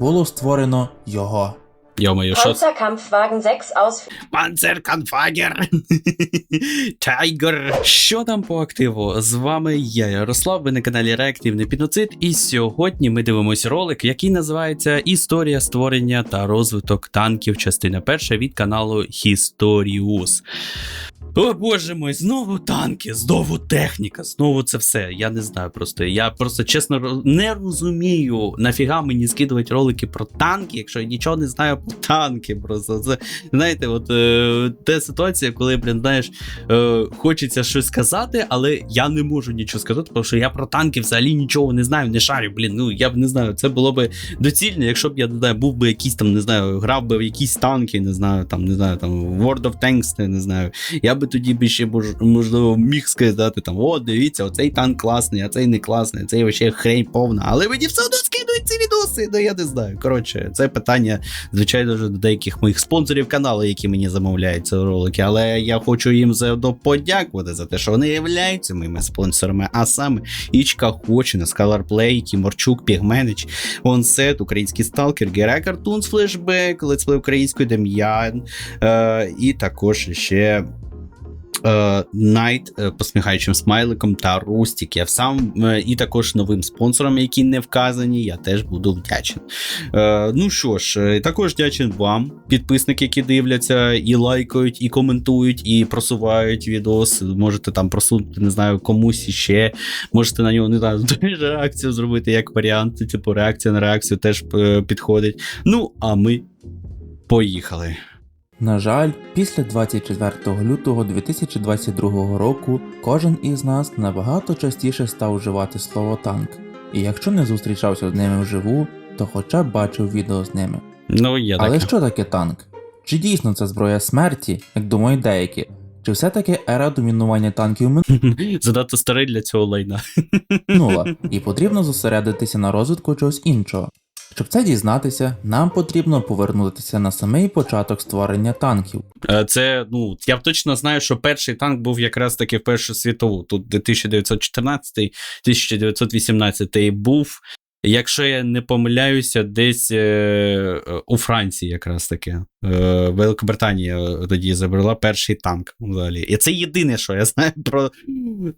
було створено його. Йо-моє, що це? 6 aus Панцерканфагер! Тайгер! Що там по активу? З вами я, Ярослав, ви на каналі Реактивний Піноцид, і сьогодні ми дивимося ролик, який називається Історія створення та розвиток танків, частина перша від каналу Historius. О боже мой, знову танки, знову техніка, знову це все. Я не знаю просто. Я просто чесно не розумію, нафіга мені скидувати ролики про танки, якщо я нічого не знаю про танки. Просто це знаєте, от е, те ситуація, коли, блін, знаєш, е, хочеться щось сказати, але я не можу нічого сказати, тому що я про танки взагалі нічого не знаю, не шарю. Блін, ну я б не знаю, це було би доцільно, якщо б я не знаю, був би якийсь там, не знаю, грав би в якісь танки, не знаю, там, не знаю, там World of Tanks, не знаю. Я би тоді б ще можливо міг сказати там: о, дивіться, оцей танк класний, а цей не класний, цей вообще хрень повна. Але мені все одно скидують ці відоси. Ну я не знаю. Коротше, це питання, звичайно до деяких моїх спонсорів каналу, які мені замовляють ці ролики. Але я хочу їм заодно подякувати за те, що вони являються моїми спонсорами, а саме Ічка Хочина, Play, Кіморчук, Пігменич, Онсет, Український Сталкер, Гера Картунс, Флешбек, Летсплей українською Дем'ян, е, і також ще. Е, Найт е, посміхаючим смайликом та Рустік. Я сам е, і також новим спонсорам, які не вказані, я теж буду вдячен. Ну що ж, також вдячен вам, підписники, які дивляться і лайкають, і коментують, і просувають відос. Можете там просунути, не знаю, комусь іще. Можете на нього не знаю, реакцію зробити як варіант. Типу, реакція на реакцію теж підходить. Ну, а ми поїхали. На жаль, після 24 лютого 2022 року кожен із нас набагато частіше став вживати слово танк. І якщо не зустрічався з ними вживу, то хоча б бачив відео з ними. Ну, є Але таке. що таке танк? Чи дійсно це зброя смерті, як думають деякі? Чи все-таки ера домінування танків Задато старий для цього лайна. минула, і потрібно зосередитися на розвитку чогось іншого? Щоб це дізнатися, нам потрібно повернутися на самий початок створення танків. Е, Це, ну, я точно знаю, що перший танк був якраз таки в Першу світову. Тут 1914-1918 був. Якщо я не помиляюся, десь е, е, у Франції якраз таки. Е, Великобританія е, тоді забрала перший танк взагалі. І це єдине, що я знаю про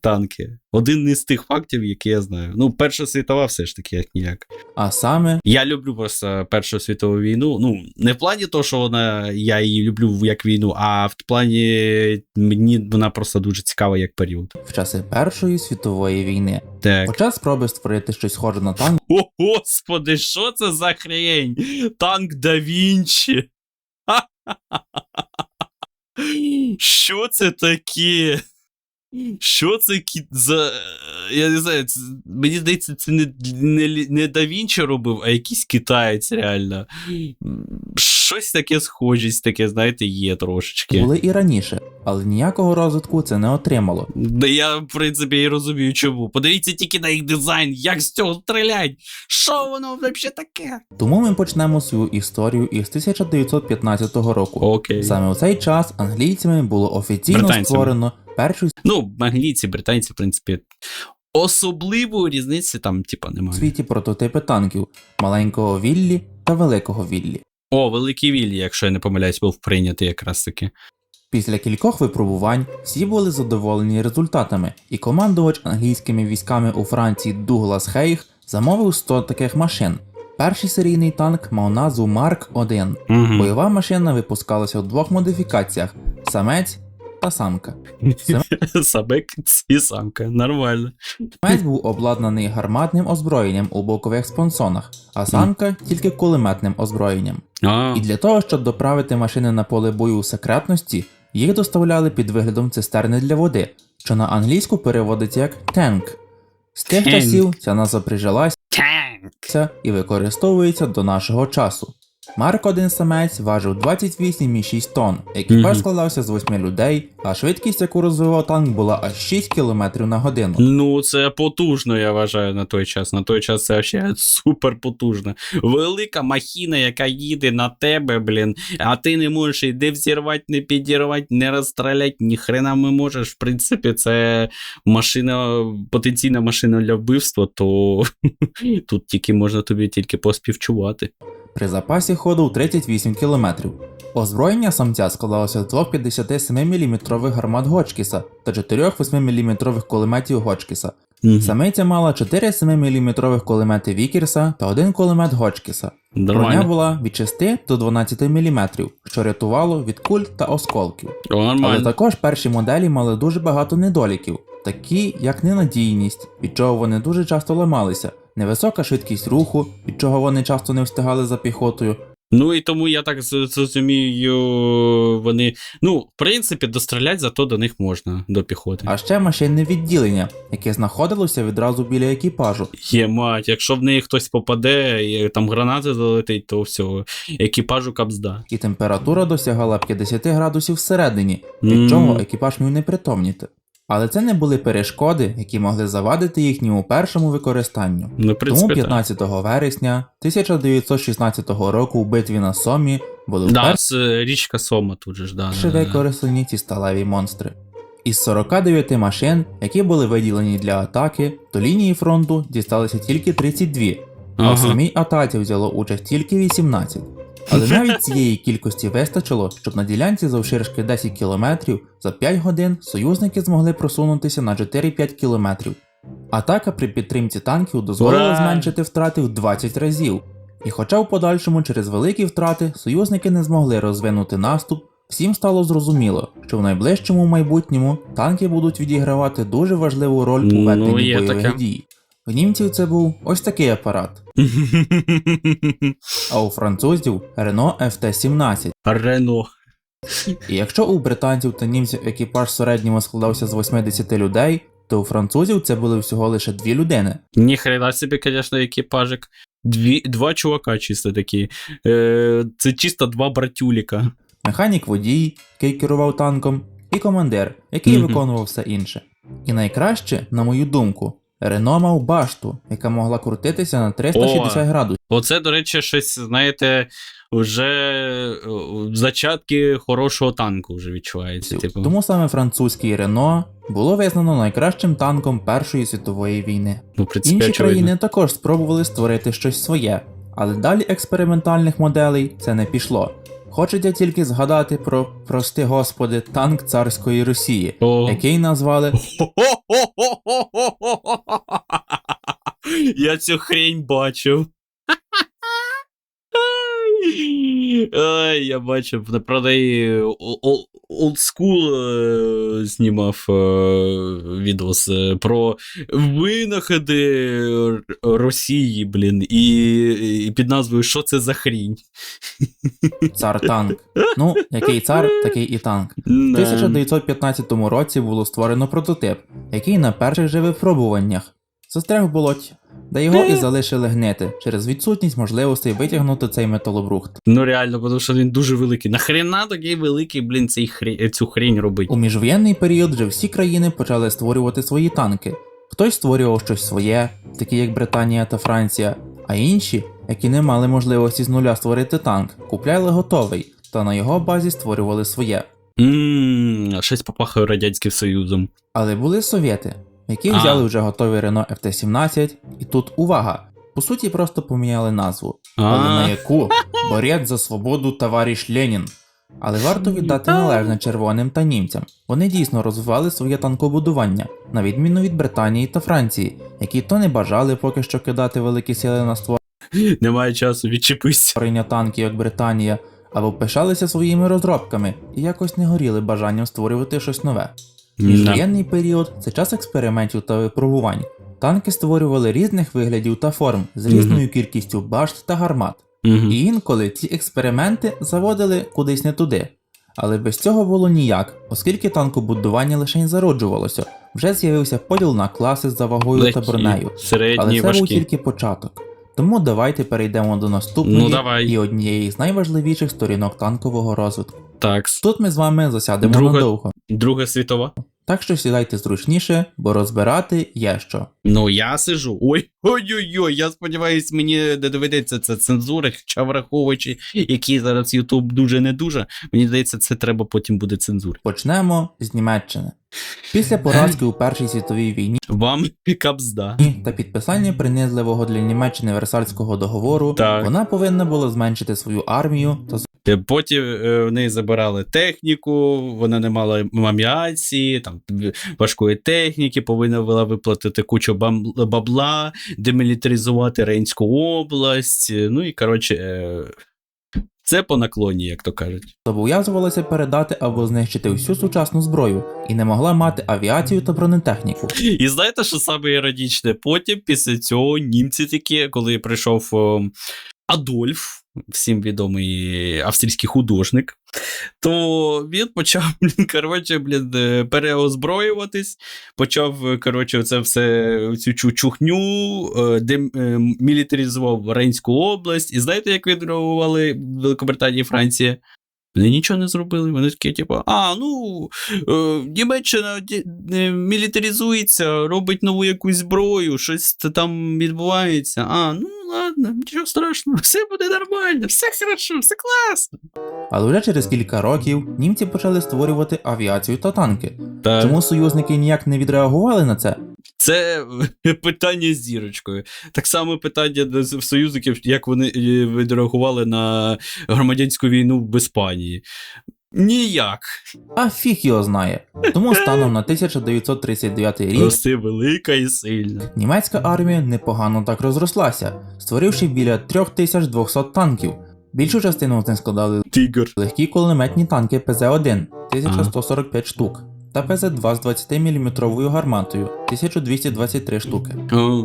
танки. Один із тих фактів, які я знаю. Ну, Перша світова все ж таки, як ніяк. А саме Я люблю просто Першу світову війну. Ну, не в плані того, що вона, я її люблю як війну, а в плані мені вона просто дуже цікава як період. в часи Першої світової війни. Так. Хоча спробуй створити щось схоже на танк О, господи, що це за хрень? Танк да Вінчі. Що це таке? Що це кі... за. Я не знаю, це... мені здається, це не, не, не Да Вінчі робив, а якийсь китаєць реально. Щось таке схожість, таке, знаєте, є трошечки. були і раніше, але ніякого розвитку це не отримало. Да я, в принципі, і розумію, чому. Подивіться тільки на їх дизайн, як з цього стрілять. Що воно взагалі таке? Тому ми почнемо свою історію із 1915 року. Окей. Саме у цей час англійцями було офіційно Британцями. створено першу Ну, англійці, британці, в принципі, особливої різниці там, типа, у немає. світі прототипи танків маленького Віллі та великого Віллі. О, Великий Віллі, якщо я не помиляюсь, був прийнятий якраз таки. Після кількох випробувань всі були задоволені результатами, і командувач англійськими військами у Франції Дуглас Хейг замовив 100 таких машин. Перший серійний танк мав назву Марк 1. Угу. Бойова машина випускалася у двох модифікаціях: самець та самка. Сабек і самка, нормально. Самець був обладнаний гарматним озброєнням у бокових спонсонах, а самка тільки кулеметним озброєнням. І для того, щоб доправити машини на поле бою у секретності, їх доставляли під виглядом цистерни для води, що на англійську переводиться як «танк». З тих часів ця назва прижилася і використовується до нашого часу. Марк один самець важив 28,6 тонн, екіпаж складався з 8 людей, а швидкість, яку розвивав танк, була аж 6 км на годину. Ну, це потужно, я вважаю, на той час. На той час це взагалі супер потужно. Велика махіна, яка їде на тебе, блін, а ти не можеш і де взірвати, не підірвати, не розстріляти, ні хрена не можеш. В принципі, це машина, потенційна машина для вбивства, то тут тільки можна тобі тільки поспівчувати. При запасі ходу 38 км. Озброєння самця складалося з двох 57 мм гармат Гочкіса та 4 8 мм кулеметів Гочкіса. Самиця мала 4 7 мм кулемети Вікерса та один кулемет Гочкіса. Броня була від 6 до 12 мм, що рятувало від куль та осколків. О, Але також перші моделі мали дуже багато недоліків, такі як ненадійність, від чого вони дуже часто ламалися, невисока швидкість руху, від чого вони часто не встигали за піхотою, Ну і тому я так зрозумію, вони. Ну, в принципі, дострілять зато до них можна, до піхоти. а ще машинне відділення, яке знаходилося відразу біля екіпажу. Є мать, якщо в неї хтось попаде, і там гранати залетить, то все, екіпажу капзда. і температура досягала 50 градусів всередині, від М. чого екіпаж міг не притомніти. Але це не були перешкоди, які могли завадити їхньому першому використанню. Ну, Тому принципі, так. 15 вересня 1916 року у битві на Сомі були Да, вперше з річка Сома тут же ж, да. да, да. використані ці сталеві монстри. Із 49 машин, які були виділені для атаки, до лінії фронту дісталися тільки 32, а Ага. в самій атаці взяло участь тільки 18. Але навіть цієї кількості вистачило, щоб на ділянці завширшки 10 км за 5 годин союзники змогли просунутися на 4-5 км. Атака при підтримці танків дозволила зменшити втрати в 20 разів. І хоча в подальшому через великі втрати союзники не змогли розвинути наступ, всім стало зрозуміло, що в найближчому майбутньому танки будуть відігравати дуже важливу роль у Ну, веденні є бойових дій. В німців це був ось такий апарат, а у французів Renault FT-17. Рено. І якщо у британців та німців екіпаж в середньому складався з 80 людей, то у французів це були всього лише дві людини. Ніхрена собі, звісно, екіпажик. Дві, два чувака чисто такі. Е, це чисто два братюліка. Механік водій, який керував танком, і командир, який виконував все інше. І найкраще, на мою думку, Рено мав башту, яка могла крутитися на 360 О. градусів. Оце, до речі, щось, знаєте, вже е, зачатки хорошого танку вже відчувається. Типу. Тому саме французький Рено було визнано найкращим танком Першої світової війни. Ну, принципі, Інші очевидно. країни також спробували створити щось своє, але далі експериментальних моделей це не пішло. Хочеться тільки згадати про, прости господи, танк царської Росії, О. який назвали Я цю хрень бачив. Ай, я бачив, правда, і олдскул е, знімав е, відос е, про винаходи Росії, блін, і, і під назвою Що це за хрінь? цар танк. Ну, який цар, такий і танк. У 1915 році було створено прототип, який на перших же випробуваннях застряг в болоті, де його і залишили гнити через відсутність можливостей витягнути цей металобрухт. Ну реально, тому що він дуже великий. Нахрена такий великий, блін, цей хрі... цю хрінь робить? У міжвоєнний період вже всі країни почали створювати свої танки. Хтось створював щось своє, такі як Британія та Франція, а інші, які не мали можливості з нуля створити танк, купляли готовий та на його базі створювали своє. Ммм, щось попахає Радянським Союзом. Але були совєти, які А. взяли вже готовий Renault FT-17, і тут увага! По суті, просто поміняли назву. Але на яку? Борець за свободу товариш Ленін. Але варто віддати належне червоним та німцям. Вони дійсно розвивали своє танкобудування, на відміну від Британії та Франції, які то не бажали поки що кидати великі сили на створення. немає часу, відчепись. створення танків, як Британія, або пишалися своїми розробками і якось не горіли бажанням створювати щось нове. Міжвоєнний період це час експериментів та випробувань. Танки створювали різних виглядів та форм з різною кількістю башт та гармат. І інколи ці експерименти заводили кудись не туди. Але без цього було ніяк, оскільки танкобудування лише й зароджувалося, вже з'явився поділ на класи за вагою та бронею. середні, Але це був тільки початок. Тому давайте перейдемо до наступної Ну, давай. і однієї з найважливіших сторінок танкового розвитку. Так, Тут ми з вами засядемо Друга- надовго. Друга світова. Так що сідайте зручніше, бо розбирати є що. Ну, я сижу. Ой, ой-ой-ой, я сподіваюсь, мені не доведеться це цензури, хоча враховуючи, який зараз Ютуб дуже не дуже. Мені здається, це треба потім буде цензури. Почнемо з Німеччини. Після поразки у Першій світовій війні Вам капзда. та підписання принизливого для Німеччини Версальського договору, Так. вона повинна була зменшити свою армію та Потім е, в неї забирали техніку, вона не мала аміації, там е, важкої техніки, повинна була виплатити кучу бабла, демілітаризувати Рейнську область. е, Ну і коротше, е, це по наклоні, як то кажуть. зобов'язувалася передати або знищити всю сучасну зброю і не могла мати авіацію та бронетехніку. І знаєте, що саме іронічне? Потім, після цього, німці такі, коли прийшов Адольф, всім відомий австрійський художник, то він почав, блін, коротше, блін, е, переозброюватись, почав, е, коротше, це все, цю чухню, демілітаризував е, мілітаризував Рейнську область. І знаєте, як відреагували Великобританія і Франція? Вони нічого не зробили. Вони такі, типу, а, ну, е, Німеччина ді- е, мілітаризується, робить нову якусь зброю, щось там відбувається. А, ну ладно, нічого страшного, все буде нормально, все хорошо, все класно. Але вже через кілька років німці почали створювати авіацію та танки. Так. Чому союзники ніяк не відреагували на це? Це питання з зірочкою. Так само питання в союзників, як вони е, відреагували на громадянську війну в Іспанії. Ніяк. А фіг його знає. Тому станом на 1939 рік Рости велика і сильна. німецька армія непогано так розрослася, створивши біля 3200 танків. Більшу частину з них складали Тигр. легкі кулеметні танки ПЗ-1 1145 штук та ПЗ-2 з 20 мм гарматою 1223 штуки.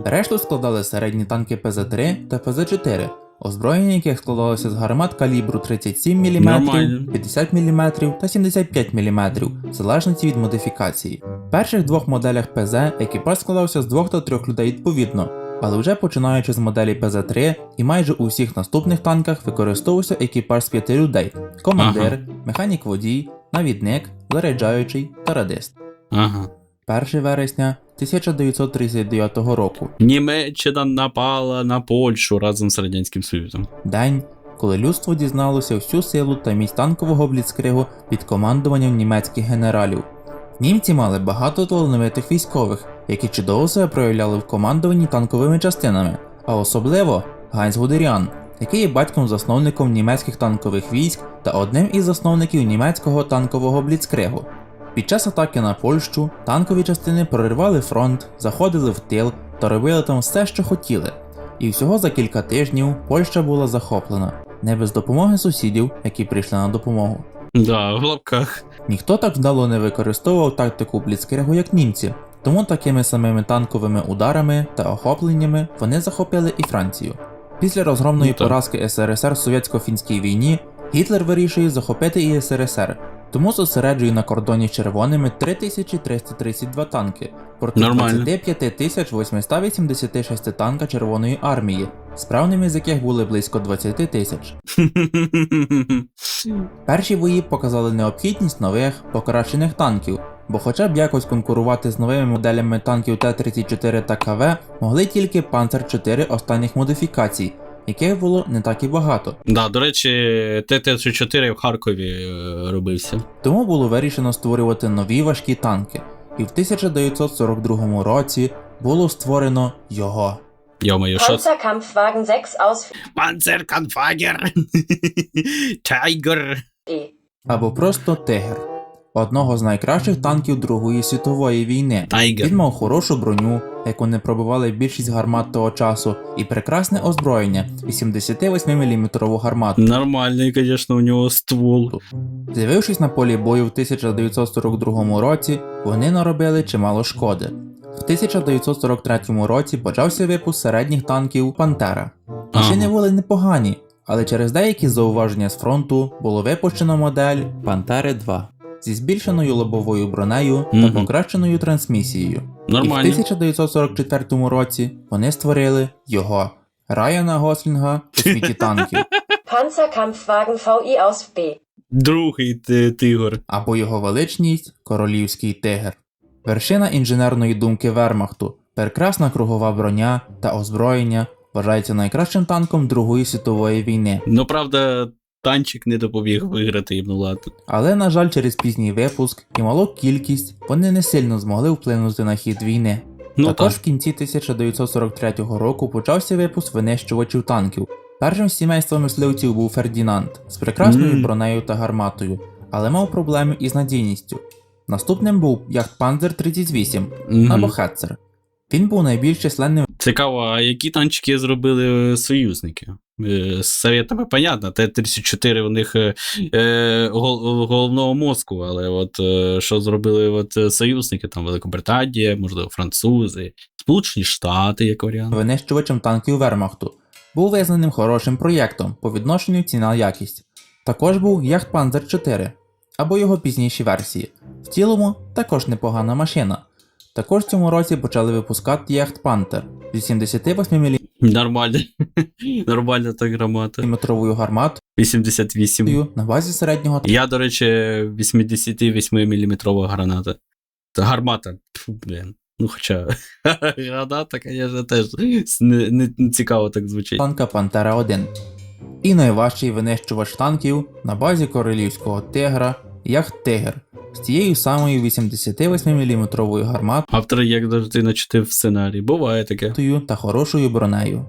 Решту складали середні танки ПЗ-3 та ПЗ-4, озброєння яких складалося з гармат калібру 37 мм, 50 мм та 75 мм, в залежності від модифікації. В перших двох моделях ПЗ екіпаж складався з двох та трьох людей відповідно, але вже починаючи з моделі ПЗ-3 і майже у всіх наступних танках використовувався екіпаж з п'яти людей: командир, механік водій, навідник, заряджаючий та радист. Ага. 1 вересня 1939 року Німеччина напала на Польщу разом з Радянським Союзом. День, коли людство дізналося всю силу та міць танкового бліцкригу під командуванням німецьких генералів. Німці мали багато талановитих військових, які чудово себе проявляли в командуванні танковими частинами, а особливо Ганс Гудеріан, який є батьком-засновником німецьких танкових військ та одним із засновників німецького танкового бліцкригу. Під час атаки на Польщу танкові частини проривали фронт, заходили в тил та робили там все, що хотіли. І всього за кілька тижнів Польща була захоплена, не без допомоги сусідів, які прийшли на допомогу. Да, в лапках. Ніхто так вдало не використовував тактику Бліцкригу, як німці, тому такими самими танковими ударами та охопленнями вони захопили і Францію. Після розгромної Ну поразки СРСР в совєтсько-фінській війні Гітлер вирішує захопити і СРСР, тому зосереджує на кордоні з червоними 3332 танки проти Нормально. 25 886 танка Червоної армії, справними з яких були близько 20 тисяч. Перші бої показали необхідність нових покращених танків, бо хоча б якось конкурувати з новими моделями танків Т-34 та КВ могли тільки Панцер 4 останніх модифікацій, яких було не так і багато. Да, до речі, ТТ-4 в Харкові е, робився. Тому було вирішено створювати нові важкі танки, і в 1942 році було створено його. Йо-моє, що? Panzerkampfwagen 6 aus Панцерканфагер! Тайгер! E. або просто Тигр, одного з найкращих танків Другої світової війни. Тайгер. Він мав хорошу броню, яку не пробивали більшість гармат того часу, і прекрасне озброєння 88-мм гармату. Нормальний, звісно, у нього ствол. З'явившись на полі бою в 1942 році, вони наробили чимало шкоди. В 1943 році почався випуск середніх танків Пантера. Машини Ага. були непогані, але через деякі зауваження з фронту було випущено модель Пантери 2 зі збільшеною лобовою бронею та покращеною трансмісією. І в 1944 році вони створили його Райана Гослінга у світі танків, Panzerkampfwagen VI aus B. Другий ти- тигр. або його величність Королівський тигр. Вершина інженерної думки Вермахту, прекрасна кругова броня та озброєння вважається найкращим танком Другої світової війни. Ну, правда, танчик не допоміг виграти їм, ладно. Але, на жаль, через пізній випуск і малу кількість вони не сильно змогли вплинути на хід війни. Ну Також так. в кінці 1943 року почався випуск винищувачів танків. Першим з сімейства мисливців був Фердінанд з прекрасною Мм. бронею та гарматою, але мав проблеми із надійністю. Наступним був Яхтпанзер 38 Мгм. або Хетцер. Він був найбільш численним Цікаво, а які танчики зробили е, союзники? Е, З Советами, понятно, Т-34 у них е, е, гол- головного мозку, але от е, що зробили от, союзники, там Великобританія, можливо, французи, Сполучені Штати, як варіант. винищувачем танків Вермахту. Був визнаним хорошим проєктом по відношенню ціна-якість. Також був Яхтпанзер 4 або його пізніші версії. В цілому також непогана машина. Також в цьому році почали випускати Яхтпантер з 88 мм Нормально. Нормальна та громада. гарматою 88. на базі середнього Я, до речі, 88-мм граната. Та гармата. Фу, блін. Ну, хоча граната, звісно, теж не, не, не цікаво так звучить. танка Пантера 1. І найважчий винищувач танків на базі королівського тигра Яхт-Тигр з тією самою 88 мм гарматою Автор як завжди начитив сценарій. Буває таке. та хорошою бронею.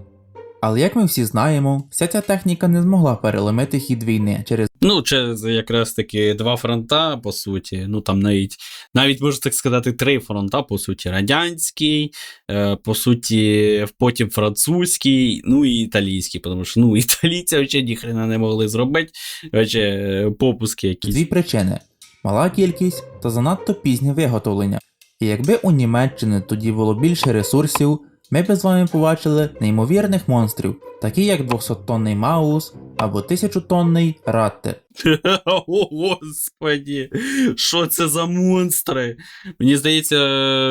Але як ми всі знаємо, вся ця техніка не змогла переломити хід війни через Ну, через якраз таки два фронта, по суті. Ну там навіть навіть можна так сказати, три фронта, по суті, радянський, е, по суті, потім французький, ну і італійський, тому що ну, італійці взагалі ніхрена не могли зробити. Вообще, е, попуски якісь. дві причини: мала кількість та занадто пізнє виготовлення. І якби у Німеччини тоді було більше ресурсів, ми б з вами побачили неймовірних монстрів, такі як 200-тонний Маус або 1000-тонний Ратте. О, господі, що це за монстри? Мені здається,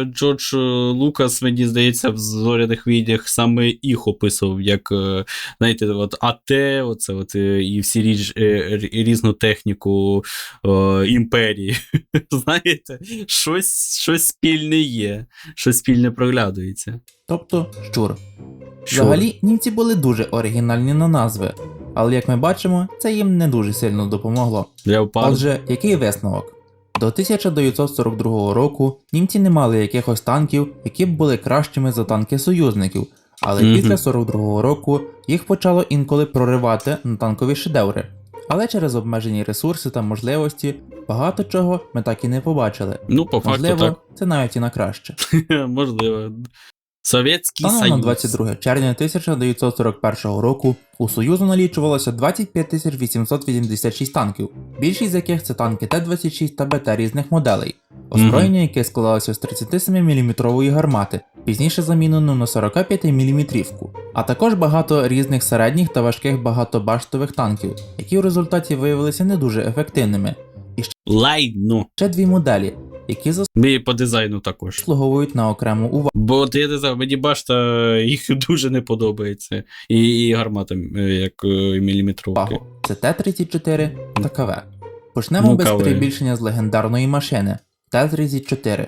Джордж Лукас, мені здається, в зоряних відях саме їх описував, як, е, знаєте, от АТ, оце от, е, і всі ріж, е, різну техніку е, імперії. Знаєте, щось, щось спільне є, щось спільне проглядується. тобто щур. Взагалі, німці були дуже оригінальні на назви, але як ми бачимо, це їм не дуже сильно допомогло. Леопард. Отже, який висновок? До 1942 року німці не мали якихось танків, які б були кращими за танки союзників, але Мгм. після 42 року їх почало інколи проривати на танкові шедеври. Але через обмежені ресурси та можливості багато чого ми так і не побачили. Ну, по факту Можливо, так. це навіть і на краще. Можливо. Совєтський Станом на 22 червня 1941 року у Союзу налічувалося 25 886 танків, більшість з яких це танки Т-26 та БТ різних моделей, озброєння, яке складалося з 37-мм гармати, пізніше замінено на 45-мм, а також багато різних середніх та важких багатобаштових танків, які в результаті виявилися не дуже ефективними. І ще... Лайно. Ще дві моделі, які І по дизайну також. заслуговують на окрему увагу. Бо от я не знаю, мені башта їх дуже не подобається. І, і гармата, е, як і міліметровки. Це Т-34 та КВ. Почнемо Ну, без перебільшення з легендарної машини Т-34.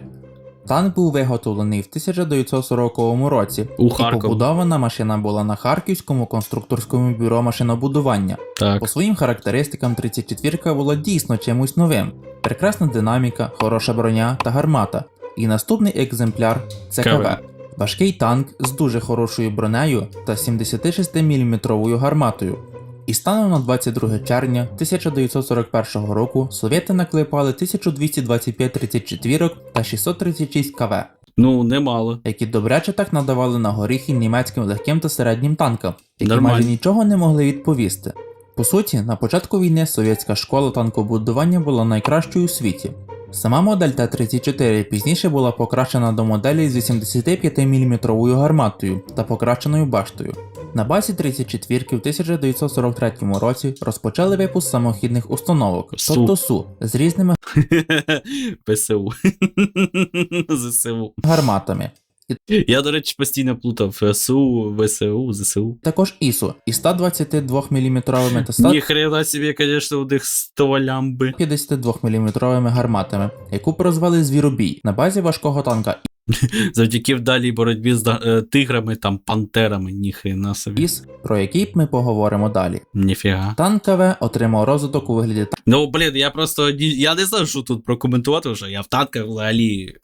Танк був виготовлений в 1940 році, У і Харкові. побудована машина була на Харківському конструкторському бюро машинобудування. Так. По своїм характеристикам 34 була дійсно чимось новим. Прекрасна динаміка, хороша броня та гармата. І наступний екземпляр це КВ. КВ. Важкий танк з дуже хорошою бронею та 76-мм гарматою. І станом на 22 червня 1941 року совєти наклепали 1225 34 та 636 КВ, Ну, немало. які добряче так надавали на горіхи німецьким легким та середнім танкам, які Нормально. майже нічого не могли відповісти. По суті, на початку війни совєтська школа танкобудування була найкращою у світі. Сама модель Т-34 пізніше була покращена до моделі з 85-мм гарматою та покращеною баштою. На базі 34 в 1943 році розпочали випуск самохідних установок, Су. тобто СУ, з різними ПСУ. ЗСУ. гарматами. Я, до речі, постійно плутав СУ, ВСУ, ЗСУ. також ІСУ із 122 мм та 100 Ніхрена собі, звісно, у них 100 лямби. 52 мм гарматами, яку прозвали Звіробій на базі важкого танка Завдяки вдалій боротьбі з е, тиграми, там, пантерами, ніхрена собі. ІС, про який ми поговоримо далі. Ніфіга. Танк КВ отримав розвиток у вигляді Ну, блін, я просто я не знаю, що тут прокоментувати вже. Я в танках взагалі.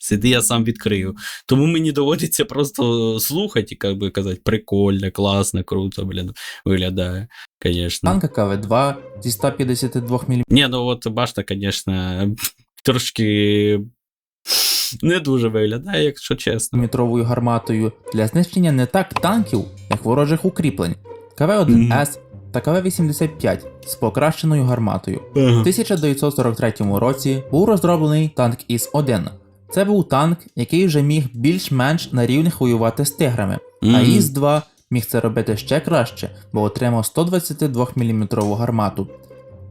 Сиди, я сам відкрию. Тому мені доводиться просто слухати і як би казати, прикольно, класно, круто, блін, виглядає. Звісно. танка КВ-2 зі 152 мм Ні, ну от башта, звісно, трошки не дуже виглядає, якщо чесно. метровою гарматою для знищення не так танків, як ворожих укріплень, КВ-1С та КВ-85 з покращеною гарматою. У 1943 році був розроблений танк ІС-1. Це був танк, який вже міг більш-менш на рівних воювати з тиграми, а ІС-2 міг це робити ще краще, бо отримав 122 мм гармату.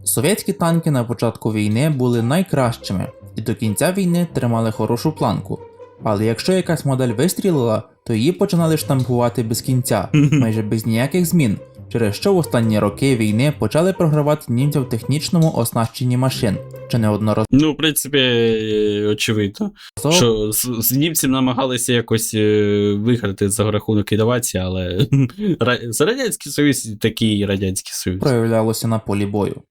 Совєтські танки на початку війни були найкращими і до кінця війни тримали хорошу планку. Але якщо якась модель вистрілила, то її починали штампувати без кінця, майже без ніяких змін, через що в останні роки війни почали програвати німцям в технічному оснащенні машин, що неодноразово Ну, в принципі, очевидно. Що з, з німців намагалися якось е, виграти за рахунок інновацій, але за Радянський Союз такий Радянський Союз. проявлялося на полі бою.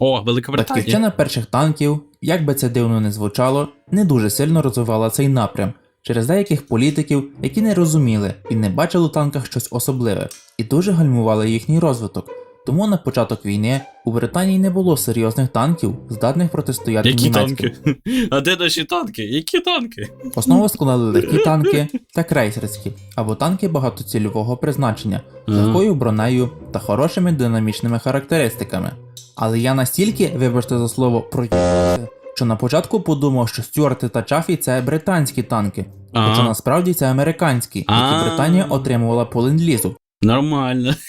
О, Великобританія. Батьківщина перших танків, як би це дивно не звучало, не дуже сильно розвивала цей напрям через деяких політиків, які не розуміли і не бачили у танках щось особливе, і дуже гальмували їхній розвиток. Тому на початок війни у Британії не було серйозних танків, здатних протистояти Які німецьким. танки? А де наші танки? Які танки? Основу складали легкі танки та крейсерські, або танки багатоцільового призначення з легкою бронею та хорошими динамічними характеристиками. Але я настільки, вибачте за слово, проїбався, що на початку подумав, що Стюарти та Чафі це британські танки, хоча насправді це американські, які А. Британія отримувала по ленд-лізу. нормально.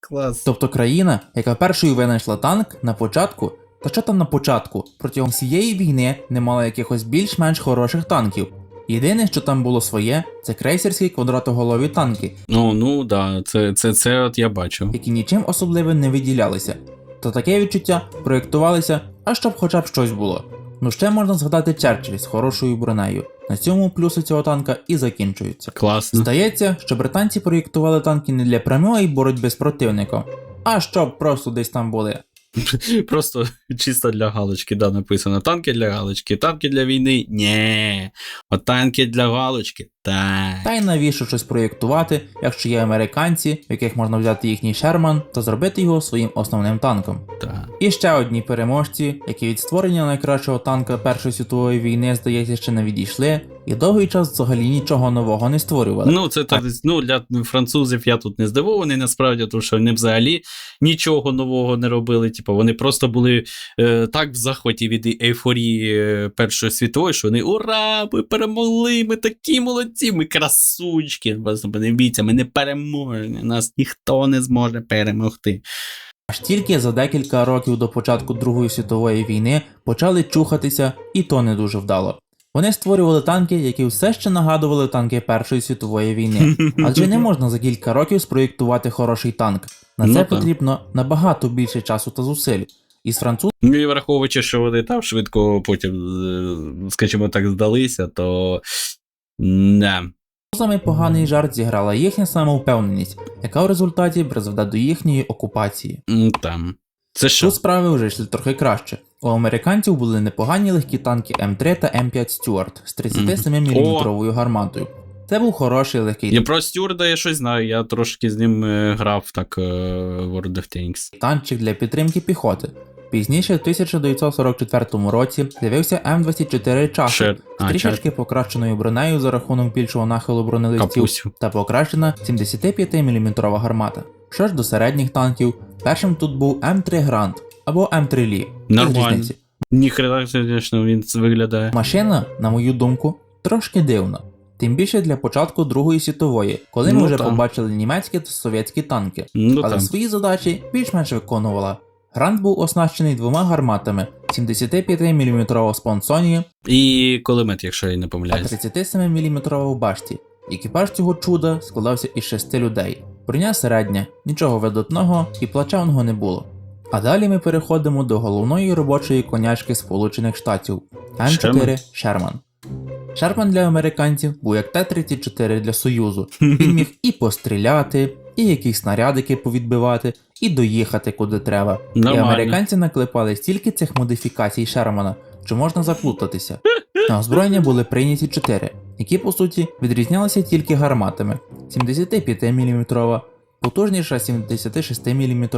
Клас. Тобто країна, яка першою винайшла танк на початку, та що там на початку, протягом всієї війни не мала якихось більш-менш хороших танків. Єдине, що там було своє, це крейсерські квадратоголові танки, Ну, ну да, це, це, це от я бачу. які нічим особливим не виділялися. Та таке відчуття проєктувалися, а щоб хоча б щось було. Ну ще можна згадати Черчилль з хорошою бронею. На цьому плюси цього танка і закінчуються. Класно. Здається, що британці проєктували танки не для прямої боротьби з противником, а щоб просто десь там були. Просто чисто для галочки, да, написано. Танки для галочки, танки для війни. Ні. От танки для галочки. Так. Та й навіщо щось проєктувати, якщо є американці, в яких можна взяти їхній Шерман та зробити його своїм основним танком. Так. І ще одні переможці, які від створення найкращого танка Першої світової війни, здається, ще не відійшли, і довгий час взагалі нічого нового не створювали. Ну, це так, ну, для французів я тут не здивований, насправді, тому що вони взагалі нічого нового не робили. Типу, вони просто були е, так в захваті від ейфорії е, Першої світової, що вони ура! Ми перемогли! Ми такі молодці! Ми красунчики! Просто не бійся, ми не переможні, нас ніхто не зможе перемогти. Аж тільки за декілька років до початку Другої світової війни почали чухатися, і то не дуже вдало. Вони створювали танки, які все ще нагадували танки Першої світової війни. Адже не можна за кілька років спроєктувати хороший танк. На Ну це так. потрібно набагато більше часу та зусиль. Із французами Ну і враховуючи, що вони там швидко потім, е, скажімо так, здалися, то. Не. поганий жарт зіграла їхня самовпевненість, яка в результаті призведе до їхньої окупації. Там. Це що? Тут справи вже йшли трохи краще. У американців були непогані легкі танки М3 та М5 Стюарт з 37 мм гарматою. Це був хороший легкий Я про Стюарда я щось знаю, я трошки з ним е, грав так е, World of Tanks. танчик для підтримки піхоти. Пізніше, в 1944 році, з'явився М24 часу з трішечки покращеною бронею за рахунок більшого нахилу бронелистів та покращена 75 мм гармата. Що ж до середніх танків, першим тут був М3 Грант або М3 Лі. Нормально. Ніхрена, звісно, він виглядає. Машина, на мою думку, трошки дивна. Тим більше для початку Другої світової, коли ми Ну, вже так. побачили німецькі та совєтські танки, Ну але там. свої задачі більш-менш виконувала. Грант був оснащений двома гарматами 75-мм спонсоні І кулемет, якщо я не а 37-мм в башті. Екіпаж цього чуда складався із шести людей. Броня середня, нічого видатного і плачевного не було. А далі ми переходимо до головної робочої конячки Сполучених Штатів М4 Шерман. Шерман для американців був як Т-34 для Союзу. Він міг і постріляти, і якісь снарядики повідбивати, і доїхати куди треба. І американці наклепали стільки цих модифікацій Шермана, що можна заплутатися. На озброєння були прийняті 4, які по суті відрізнялися тільки гарматами 75-мм, потужніша 76-мм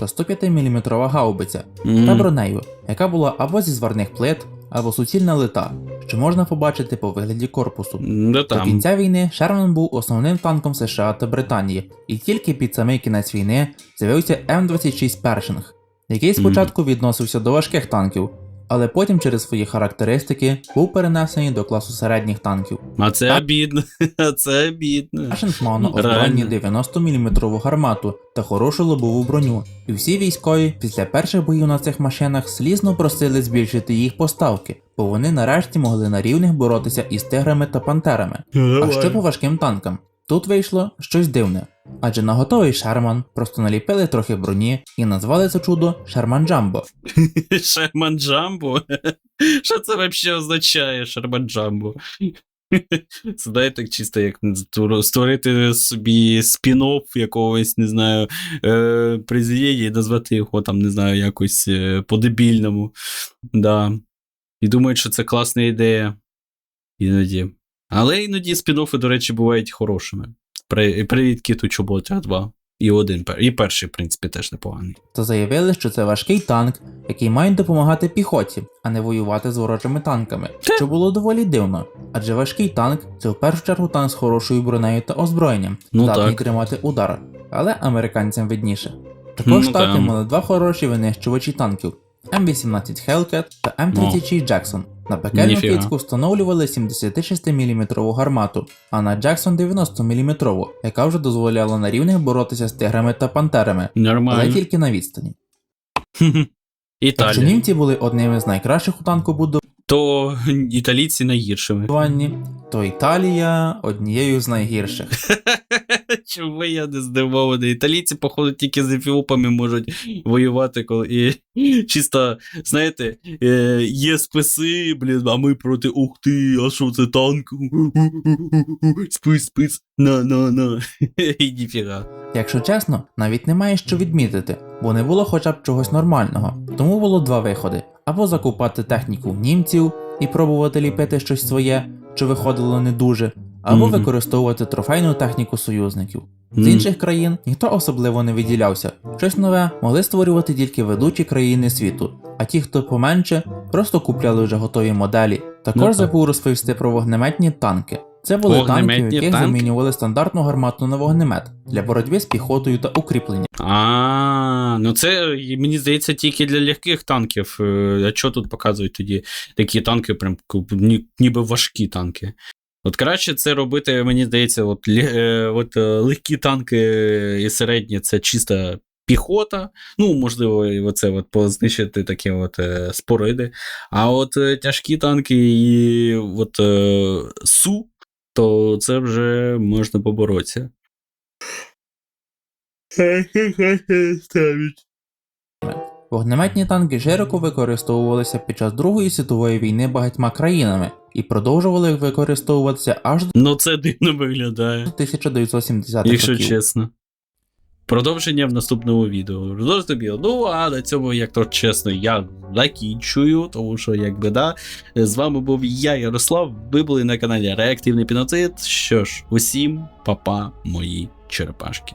та 105-мм гаубиця М. та бронею, яка була або зі зварних плит, або суцільна лита, що можна побачити по вигляді корпусу. Да До кінця війни Шерман був основним танком США та Британії, і тільки під самий кінець війни з'явився М26 Першинг, який спочатку відносився до важких танків, але потім через свої характеристики був перенесений до класу середніх танків. А це Так. обідно. А це обідно. Першинг мав на озброєнні 90-мм гармату та хорошу лобову броню, і всі військові після перших боїв на цих машинах слізно просили збільшити їх поставки, бо вони нарешті могли на рівних боротися із тиграми та пантерами. А що по важким танкам? Тут вийшло щось дивне. Адже на готовий Шерман просто наліпили трохи броні і назвали це чудо Шерман Джамбо. Шерман Джамбо? Що це взагалі означає, Шерман Джамбо? Це знаєте, чисто як створити собі спін-офф якогось, не знаю, е, президії і назвати його там, не знаю, якось е, по-дебільному. Да. І думають, що це класна ідея. Іноді. Але іноді спін-оффи, до речі, бувають хорошими. При- Привіт, кіту Чоботя 2. І один, і перший, в принципі, теж непоганий. Та заявили, що це важкий танк, який має допомагати піхоті, а не воювати з ворожими танками. Що було доволі дивно, адже важкий танк це в першу чергу танк з хорошою бронею та озброєнням, Ну здатний так. тримати удар, але американцям видніше. Також Ну штати мали два хороші винищувачі танків М18 Hellcat та М36 Jackson. На пекельну кицьку встановлювали 76-мм гармату, а на Jackson 90-мм, яка вже дозволяла на рівних боротися з тиграми та пантерами, але тільки на відстані. Якщо німці були одними з найкращих у танкобудуванні, То італійці найгіршими. то Італія однією з найгірших. Чому я не здивований? Італійці, походу, тільки з ефіопами можуть воювати, коли і чисто, знаєте, е, є списи, блін, а ми проти ух ти, а що це танк? Спис, спис, на, на, на. І ніфіга. Якщо чесно, навіть немає що відмітити, бо не було хоча б чогось нормального. Тому було два виходи: або закупати техніку в німців і пробувати ліпити щось своє, що виходило не дуже, або використовувати трофейну техніку союзників. З інших країн ніхто особливо не виділявся. Щось нове могли створювати тільки ведучі країни світу, а ті, хто поменше, просто купляли вже готові моделі. Також Ну забув розповісти про вогнеметні танки. Це були танки, в яких танки? замінювали стандартну гармату на вогнемет для боротьби з піхотою та укріплення. А, ну це мені здається тільки для легких танків. Е, А що тут показують тоді такі танки, прям ніби важкі танки. От краще це робити, мені здається, от, е, от е, легкі танки і середні це чиста піхота. Ну, можливо, оце от познищити такі от е, спориди. А от е, тяжкі танки і от е, Су, то це вже можна поборотися. Вогнеметні танки широко використовувалися під час Другої світової війни багатьма країнами і продовжували використовуватися аж до Ну, це дивно виглядає. 1970-х Якщо років. чесно. Продовження в наступному відео. Зрозуміло. Ну, а на цьому, як то чесно, я закінчую, тому що, якби да. З вами був я, Ярослав. Ви були на каналі Реактивний Піноцид. Що ж, усім, папа, мої черепашки.